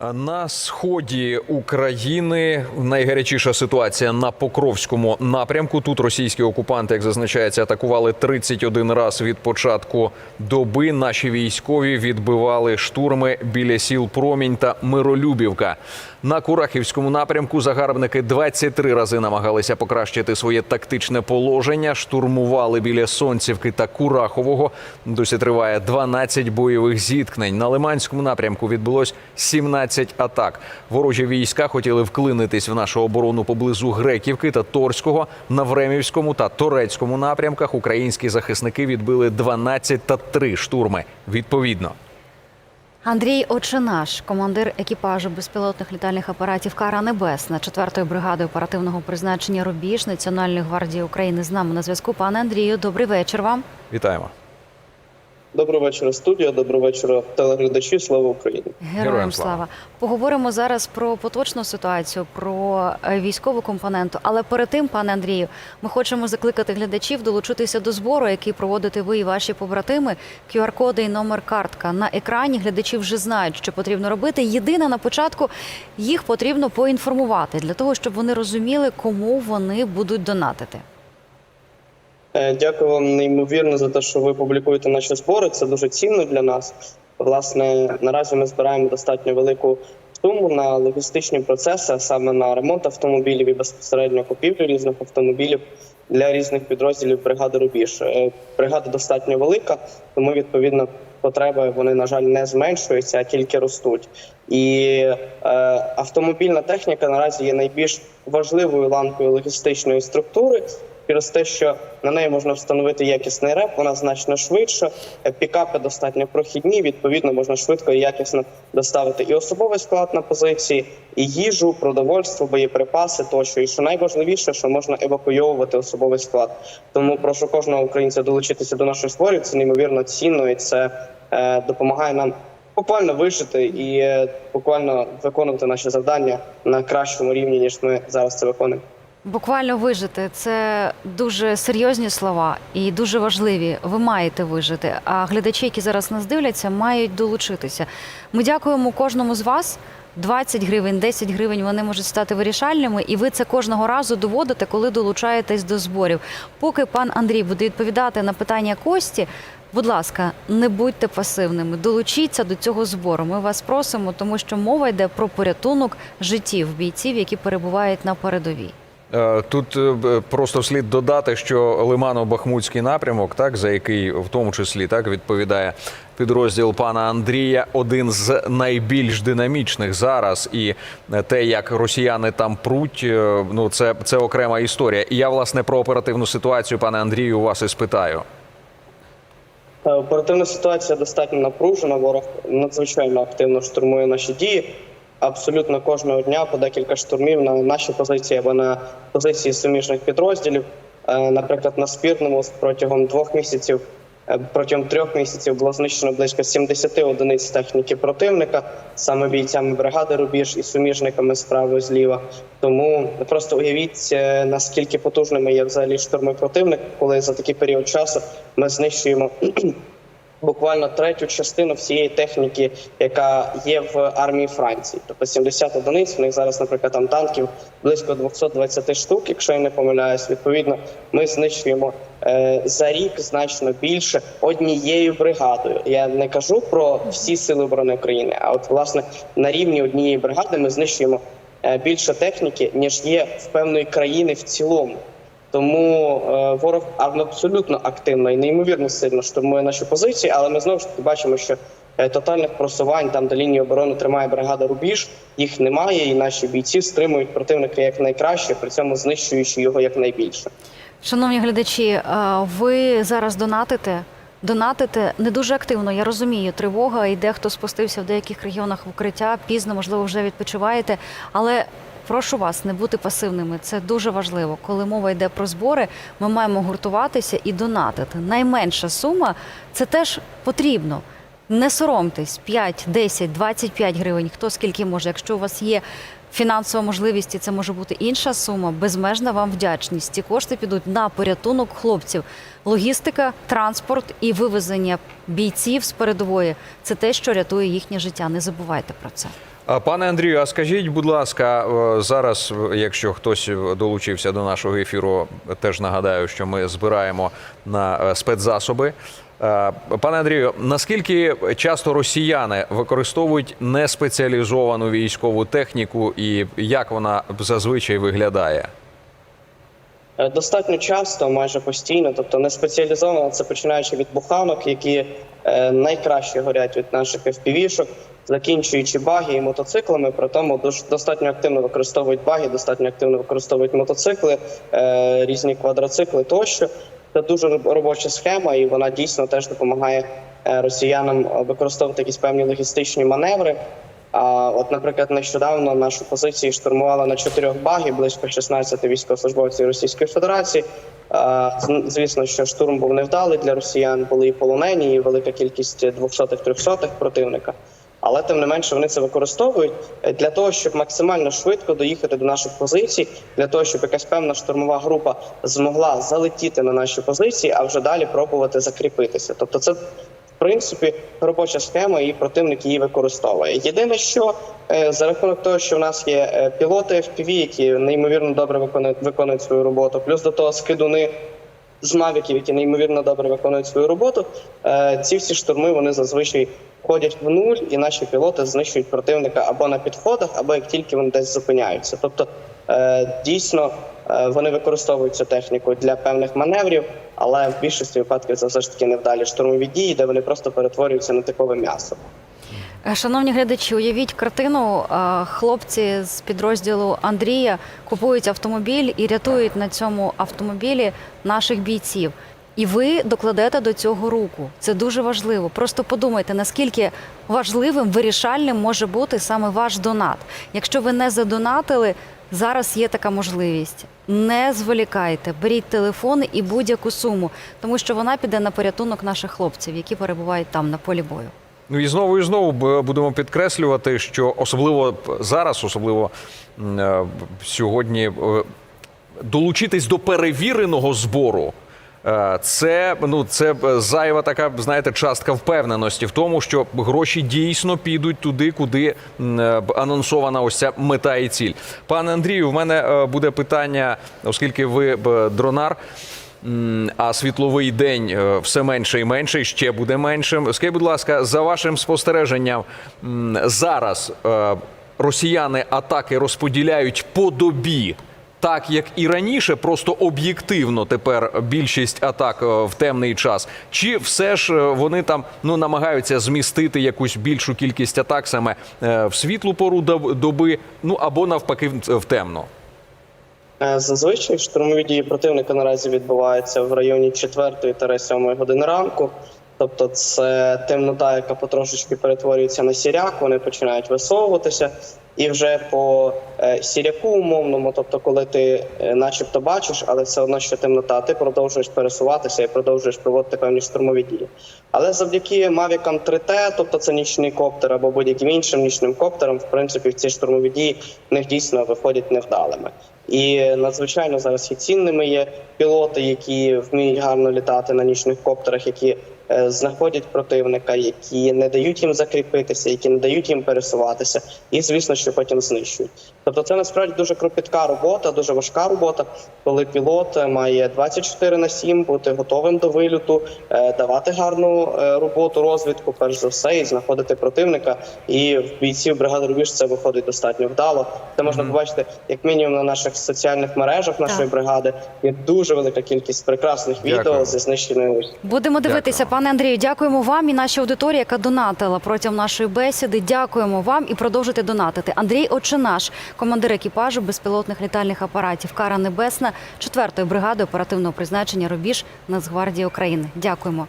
На сході України найгарячіша ситуація на Покровському напрямку. Тут російські окупанти, як зазначається, атакували 31 раз від початку доби. Наші військові відбивали штурми біля сіл Промінь та Миролюбівка. На Курахівському напрямку загарбники 23 рази намагалися покращити своє тактичне положення. Штурмували біля Сонцівки та Курахового. Досі триває 12 бойових зіткнень. На Лиманському напрямку відбулось 17 атак. Ворожі війська хотіли вклинитись в нашу оборону поблизу Греківки та Торського. На Времівському та Торецькому напрямках українські захисники відбили 12 та 3 штурми. Відповідно. Андрій Очинаш, командир екіпажу безпілотних літальних апаратів Кара Небесна 4-ї бригади оперативного призначення Рубіж Національної гвардії України з нами на зв'язку. Пане Андрію, добрий вечір вам. Вітаємо. Доброго вечора, студія. Доброго вечора, телеглядачі. Слава Україні! Героям, Героям слава. слава. Поговоримо зараз про поточну ситуацію, про е, військову компоненту. Але перед тим, пане Андрію, ми хочемо закликати глядачів долучитися до збору, який проводите ви і ваші побратими. QR-коди і номер картка на екрані. Глядачі вже знають, що потрібно робити. Єдине на початку їх потрібно поінформувати для того, щоб вони розуміли, кому вони будуть донатити. Е, Дякую вам неймовірно за те, що ви публікуєте наші збори. Це дуже цінно для нас. Власне, наразі ми збираємо достатньо велику суму на логістичні процеси, а саме на ремонт автомобілів і безпосередньо купівлю різних автомобілів для різних підрозділів бригади Рубіж. Е, Бригада достатньо велика, тому відповідно потреби вони на жаль не зменшуються, а тільки ростуть. І е, автомобільна техніка наразі є найбільш важливою ланкою логістичної структури. Через те, що на неї можна встановити якісний реп, вона значно швидше. Е, Пікапи достатньо прохідні. Відповідно, можна швидко і якісно доставити і особовий склад на позиції, і їжу, продовольство, боєприпаси тощо. І що найважливіше, що можна евакуйовувати особовий склад. Тому прошу кожного українця долучитися до наших зборів. Це неймовірно цінно і це е, допомагає нам буквально вижити і е, буквально виконувати наші завдання на кращому рівні ніж ми зараз це виконуємо. Буквально вижити це дуже серйозні слова і дуже важливі. Ви маєте вижити. А глядачі, які зараз нас дивляться, мають долучитися. Ми дякуємо кожному з вас. 20 гривень, 10 гривень вони можуть стати вирішальними, і ви це кожного разу доводите, коли долучаєтесь до зборів. Поки пан Андрій буде відповідати на питання Кості, будь ласка, не будьте пасивними, долучіться до цього збору. Ми вас просимо, тому що мова йде про порятунок життів бійців, які перебувають на передовій. Е, Тут е, просто слід додати, що Лимано-Бахмутський напрямок, так за який в тому числі так відповідає підрозділ пана Андрія, один з найбільш динамічних зараз. І е, те, як росіяни там пруть, ну це, це окрема історія. І я власне про оперативну ситуацію, пане Андрію, у вас і спитаю. Оперативна ситуація достатньо напружена. Ворог надзвичайно активно штурмує наші дії. Абсолютно кожного дня по декілька штурмів на наші позиції або на позиції суміжних підрозділів. Е, Наприклад, на спірному протягом двох місяців, е, протягом трьох місяців було знищено близько 70 одиниць техніки противника, саме бійцями бригади Рубіж і суміжниками справа і зліва. Тому просто уявіть, е, наскільки потужними є взагалі штурми противника, коли за такий період часу ми знищуємо буквально третю частину всієї техніки, яка є в армії Франції. Тобто 70 одиниць. В них зараз, наприклад, там танків близько 220 штук, якщо я не помиляюсь. Відповідно, ми знищуємо е, за рік значно більше однією бригадою. Я не кажу про всі сили оборони України, а от власне на рівні однієї бригади ми знищуємо е, більше техніки, ніж є в певної країни в цілому. Тому е, ворог абсолютно активно і неймовірно сильно штурмує наші позиції, але ми знову ж таки бачимо, що е, тотальних просувань там, де лінію оборони тримає бригада Рубіж, їх немає, і наші бійці стримують противника як найкраще, при цьому знищуючи його якнайбільше. Шановні глядачі, е, ви зараз донатите. Донатите не дуже активно. Я розумію, тривога і дехто спустився в деяких регіонах в укриття. Пізно, можливо, вже відпочиваєте. Але прошу вас не бути пасивними. Це дуже важливо. Коли мова йде про збори, ми маємо гуртуватися і донатити. Найменша сума це теж потрібно. Не соромтесь 5, 10, 25 гривень, хто скільки може. Якщо у вас є фінансова можливість, і це може бути інша сума. Безмежна вам вдячність. Ці кошти підуть на порятунок хлопців. Логістика, транспорт і вивезення бійців з передової це те, що рятує їхнє життя. Не забувайте про це. Пане Андрію, а скажіть, будь ласка, е, зараз, е, якщо хтось долучився до нашого ефіру, теж нагадаю, що ми збираємо на е, спецзасоби. Е, Пане Андрію, наскільки часто росіяни використовують неспеціалізовану військову техніку і як вона зазвичай виглядає? Е, Достатньо часто, майже постійно, тобто не спеціалізовано, це починаючи від буханок, які е, найкраще горять від наших FPV-шок, закінчуючи баги і мотоциклами. При тому достатньо активно використовують баги, достатньо активно використовують мотоцикли, різні квадроцикли тощо. Це дуже робоча схема, і вона дійсно теж допомагає е, росіянам використовувати якісь певні логістичні маневри. А от, наприклад, нещодавно нашу позицію штурмували на чотирьох багі близько 16 військовослужбовців Російської Федерації. Звісно, що штурм був невдалий для росіян, були і полонені, і велика кількість двохсотих трьохсотих противника. Але тим не менше вони це використовують е, для того, щоб максимально швидко доїхати до наших позицій, для того, щоб якась певна штурмова група змогла залетіти на наші позиції, а вже далі пробувати закріпитися. Тобто, це в принципі робоча схема, і противник її використовує. Єдине, що е, за рахунок того, що в нас є е, пілоти FPV, які неймовірно добре виконують, виконують свою роботу, плюс до того скидуни з мавіків, які неймовірно добре виконують свою роботу. Ці всі штурми вони зазвичай входять в нуль, і наші пілоти знищують противника або на підходах, або як тільки вони десь зупиняються. Тобто е, дійсно е, вони використовують цю техніку для певних маневрів, але в більшості випадків це все ж таки невдалі штурмові дії, де вони просто перетворюються на типове м'ясо. Е, Шановні глядачі, уявіть картину. Хлопці з підрозділу Андрія купують автомобіль і рятують на цьому автомобілі наших бійців. І ви докладете до цього руку. Це дуже важливо. Просто подумайте, наскільки важливим, вирішальним може бути саме ваш донат. Якщо ви не задонатили, зараз є така можливість. Не зволікайте, беріть телефон і будь-яку суму, тому що вона піде на порятунок наших хлопців, які перебувають там на полі бою. Ну і знову і знову будемо підкреслювати, що особливо зараз, особливо е, сьогодні, е, долучитись до перевіреного збору. Е, Це ну це зайва така, знаєте, частка впевненості в тому, що гроші дійсно підуть туди, куди е, анонсована ось ця мета і ціль. Пане Андрію, в мене е, буде питання, оскільки ви дронар. А світловий день е, все менше і менше, і ще буде меншим. Скажіть, будь ласка, за вашим спостереженням, зараз е, росіяни атаки розподіляють по добі, так як і раніше, просто об'єктивно тепер більшість атак е, в темний час. Чи все ж е, вони там ну намагаються змістити якусь більшу кількість атак саме е, в світлу пору доби, ну або навпаки в- темно? Зазвичай штурмові дії противника наразі відбуваються в районі 4-7 години ранку. Тобто це темнота, яка потрошечки перетворюється на сіряк, вони починають висовуватися. І вже по е, сіряку умовному, тобто, коли ти е, начебто бачиш, але все одно ще темнота, ти продовжуєш пересуватися і продовжуєш проводити певні штурмові дії. Але завдяки Mavic 3T, тобто це нічний коптер або будь-яким іншим нічним коптерам, в принципі, ці штурмові дії в них дійсно виходять невдалими. І надзвичайно зараз і цінними є пілоти, які вміють гарно літати на нічних коптерах, які знаходять противника, які не дають їм закріпитися, які не дають їм пересуватися, і звісно, що потім знищують. Тобто, це насправді дуже кропітка робота, дуже важка робота, коли пілот е, має 24 на 7 бути готовим до вильоту, е, давати гарну е, роботу, розвідку, перш за все, і знаходити противника. І в бійців бригади Рубіж це виходить достатньо вдало. Це можна побачити як мінімум на наших соціальних мережах нашої Так. бригади. Є дуже велика кількість прекрасних відео Дякую. зі знищеною. Будемо дивитися, Дякую. Пане Андрію. Дякуємо вам і нашій аудиторії, яка донатила протягом нашої бесіди. Дякуємо вам і продовжуйте донатити. Андрій Очинаш, командир екіпажу безпілотних літальних апаратів Кара Небесна, 4-ї бригади оперативного призначення Рубіж Нацгвардії України. Дякуємо.